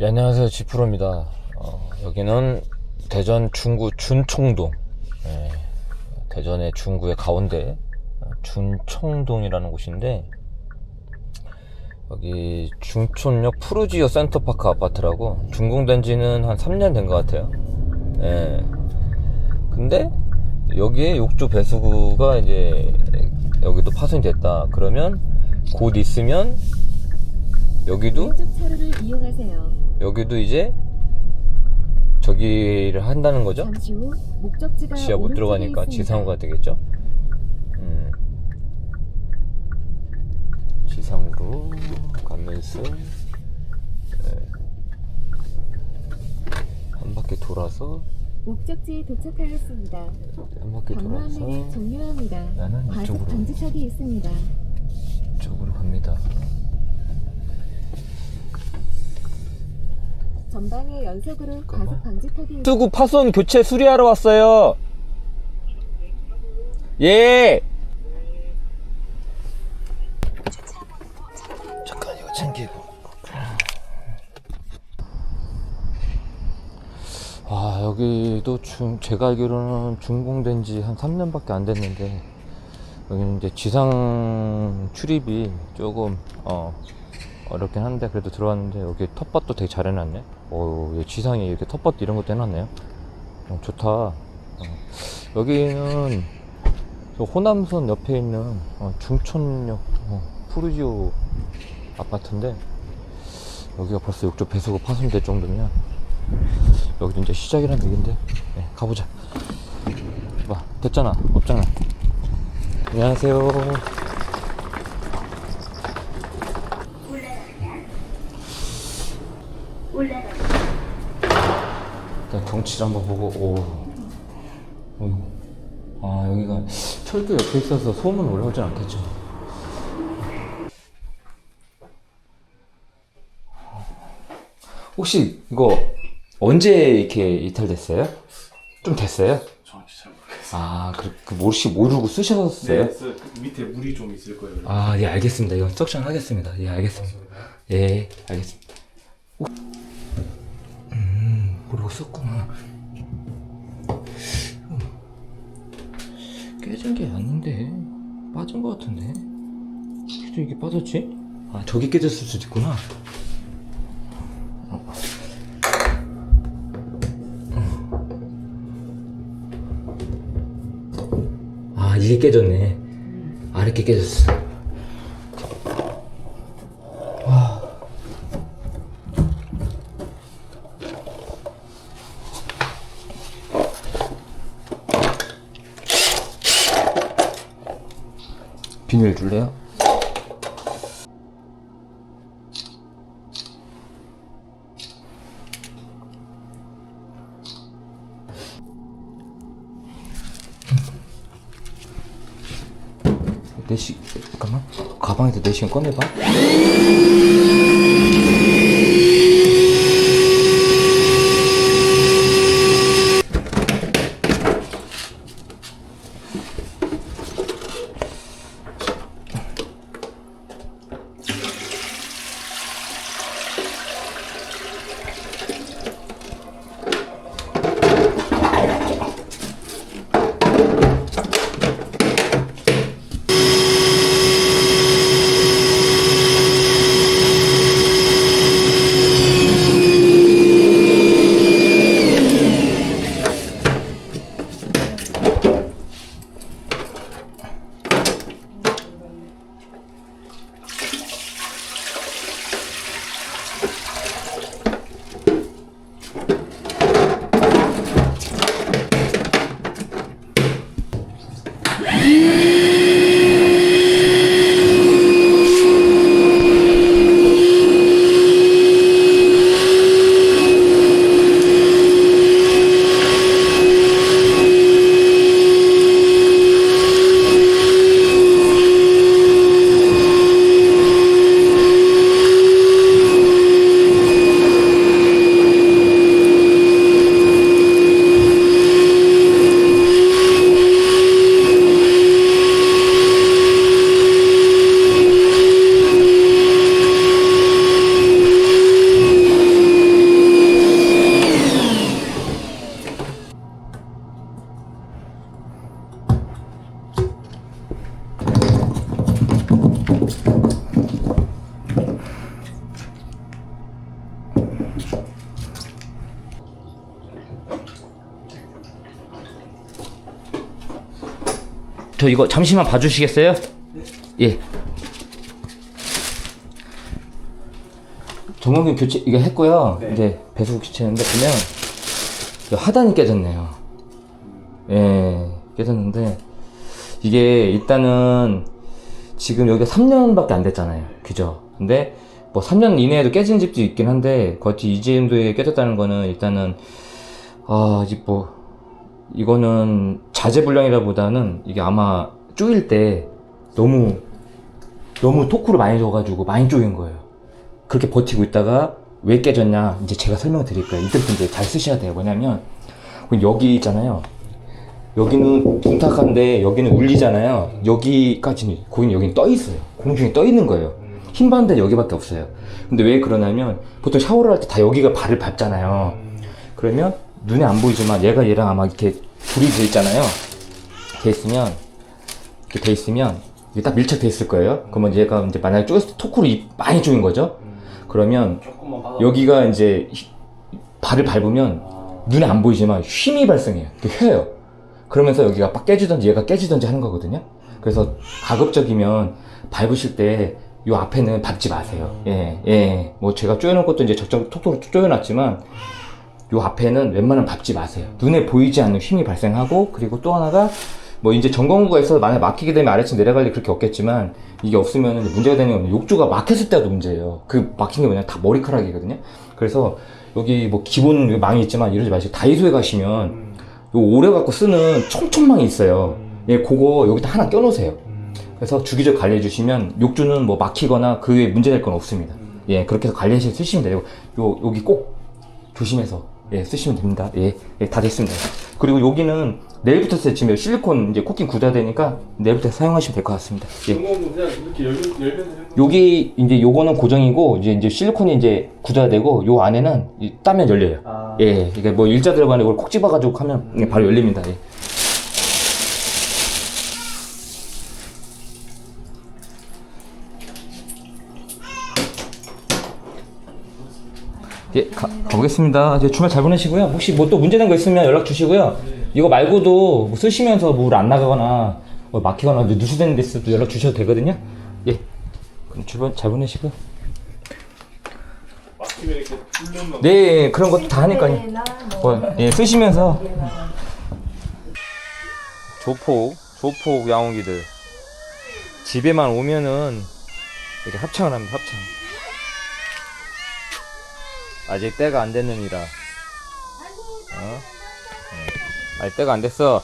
예, 안녕하세요. 지프로입니다. 어, 여기는 대전 중구 준총동. 예, 대전의 중구의 가운데 어, 준총동이라는 곳인데 여기 중촌역 푸르지오 센터파크 아파트라고 준공된 지는 한 3년 된 것 같아요. 예. 근데 여기에 욕조 배수구가 이제 여기도 파손이 됐다. 그러면 곧 있으면 여기도 차로를 이용하세요. 여기도 이제 저기를 한다는 거죠? 잠시 후 목적지가 지하 못 오른쪽에 들어가니까 있습니다. 지상으로가 되겠죠? 음. 지상으로 가면서 네. 한 바퀴 돌아서 목적지에 도착하였습니다. 한 바퀴 돌아서 종료합니다. 나는 과속 이쪽으로. 방지턱이 있습니다. 이쪽으로 갑니다. 전방에 연속으로. 과속 방지 턱이 수구 파손 교체 수리하러 왔어요. 예. 잠깐 이거 챙기고. 아 여기도 중 제가 알기로는 준공된 지 한 3년밖에 안 됐는데 여기는 이제 지상 출입이 조금 어 어렵긴 한데 그래도 들어왔는데 여기 텃밭도 되게 잘 해놨네. 오, 지상에 이렇게 텃밭 이런 것도 해놨네요. 어, 좋다. 어, 여기는 저 호남선 옆에 있는 어, 중촌역 어, 푸르지오 아파트인데 여기가 벌써 욕조 배수구 파손될 정도면 여기도 이제 시작이란 얘긴데 네, 가보자. 봐 됐잖아 없잖아. 안녕하세요. 경치를 한번 보고 오. 어이구. 아 여기가 철도 옆에 있어서 소음은 올라오진 않겠죠. 혹시 이거 언제 이렇게 이탈됐어요? 좀 됐어요? 정확히 잘 모르겠어요. 아, 그, 그 혹시 모르고 쓰셨어요? 네, 그 밑에 물이 좀 있을 거예요. 아, 예, 알겠습니다. 이건 석션 하겠습니다. 예, 알겠습니다. 예, 알겠습니다. 모르고 썼구나. 음. 깨진 게 아닌데. 빠진 것 같은데. 어떻게 이게 빠졌지? 아, 저기 깨졌을 수도 있구나. 어. 아, 이게 깨졌네. 아랫게 깨졌어. 비닐 줄래요? 내시 잠깐만. 가방에서 내시경 꺼내봐 저 이거 잠시만 봐주시겠어요? 예. 정원균 교체 이거 했고요. 네. 이제 배수 교체했는데 보면 하단이 깨졌네요. 예, 깨졌는데 이게 일단은 지금 여기가 3년밖에 안 됐잖아요. 그죠? 근데 뭐 3년 이내에도 깨진 집도 있긴 한데 거치 이 정도에 깨졌다는 거는 일단은 아, 이제 뭐 이거는 자재불량이라보다는 이게 아마 쪼일 때 너무 너무 토크를 많이 줘가지고 많이 쪼인 거예요. 그렇게 버티고 있다가 왜 깨졌냐 이제 제가 설명을 드릴 거예요. 이때부터 이제 잘 쓰셔야 돼요. 뭐냐면 여기 있잖아요. 여기는 둔탁한데 여기는 울리잖아요. 여기까지는 고기는 여기는 떠 있어요. 공중에 떠 있는 거예요. 힘 받는 데 여기밖에 없어요. 근데 왜 그러냐면 보통 샤워를 할 때 다 여기가 발을 밟잖아요. 그러면 눈에 안 보이지만 얘가 얘랑 아마 이렇게 불이 돼 있잖아요. 돼 있으면 이렇게 돼 있으면 이게 딱 밀착돼 있을 거예요. 그러면 얘가 이제 만약에 쪼였을 때 토크로 이- 많이 쪼인 거죠. 그러면. 여기가 이제 히- 발을 밟으면 눈에 안 보이지만 힘이 발생해요. 그 휘어요. 그러면서 여기가 빡 깨지던지 얘가 깨지던지 하는 거거든요. 그래서 가급적이면 밟으실 때 요 앞에는 밟지 마세요. 예, 예. 뭐 제가 쪼여놓은 것도 이제 적정 톡톡 쪼여놨지만 요 앞에는 웬만하면 밟지 마세요. 눈에 보이지 않는 힘이 발생하고 그리고 또 하나가 뭐 이제 전공구에서 만약 막히게 되면 아래층 내려갈 일 그렇게 없겠지만 이게 없으면 문제가 되는 건 욕조가 막혔을 때도 문제예요. 그 막힌 게 뭐냐 다 머리카락이거든요. 그래서 여기 뭐 기본 망이 있지만 이러지 마시고 다이소에 가시면 음. 요 오래 갖고 쓰는 촘촘망이 있어요. 예, 그거 여기다 하나 껴놓으세요. 그래서 주기적 관리해 주시면 욕조는 뭐 막히거나 그 외에 문제될 건 없습니다. 예, 그렇게 해서 관리해서 쓰시면 돼요. 요, 여기 꼭 조심해서 예, 쓰시면 됩니다. 예, 예, 다 됐습니다. 그리고 여기는 내일부터 세치면 실리콘 이제 코팅 굳어야 되니까 내일부터 사용하시면 될 것 같습니다. 예. 중공은 그냥 이렇게 열면 열면 되는 거. 여기 이제 요거는 고정이고 이제 이제 실리콘이 이제 굳어야 되고 요 안에는 이 따면 열려요. 아. 예, 이게 뭐 일자 들어가는 걸콕 집어가지고 하면 바로 열립니다. 예. 예, 가, 가보겠습니다. 이제 주말 잘 보내시고요. 혹시 뭐 또 문제된 거 있으면 연락 주시고요. 이거 말고도 뭐 쓰시면서 물 안 나가거나 뭐 막히거나 누수되는 데 있어도 연락 주셔도 되거든요. 예. 그럼 주말 잘 보내시고요. 네, 예, 그런 것도 다 하니까요. 뭐, 예, 쓰시면서. 조폭, 조폭 야옹이들. 집에만 오면은 이렇게 합창을 합니다, 합창. 아직 때가 안 됐느니라. 어? 예. 아직 때가 안 됐어.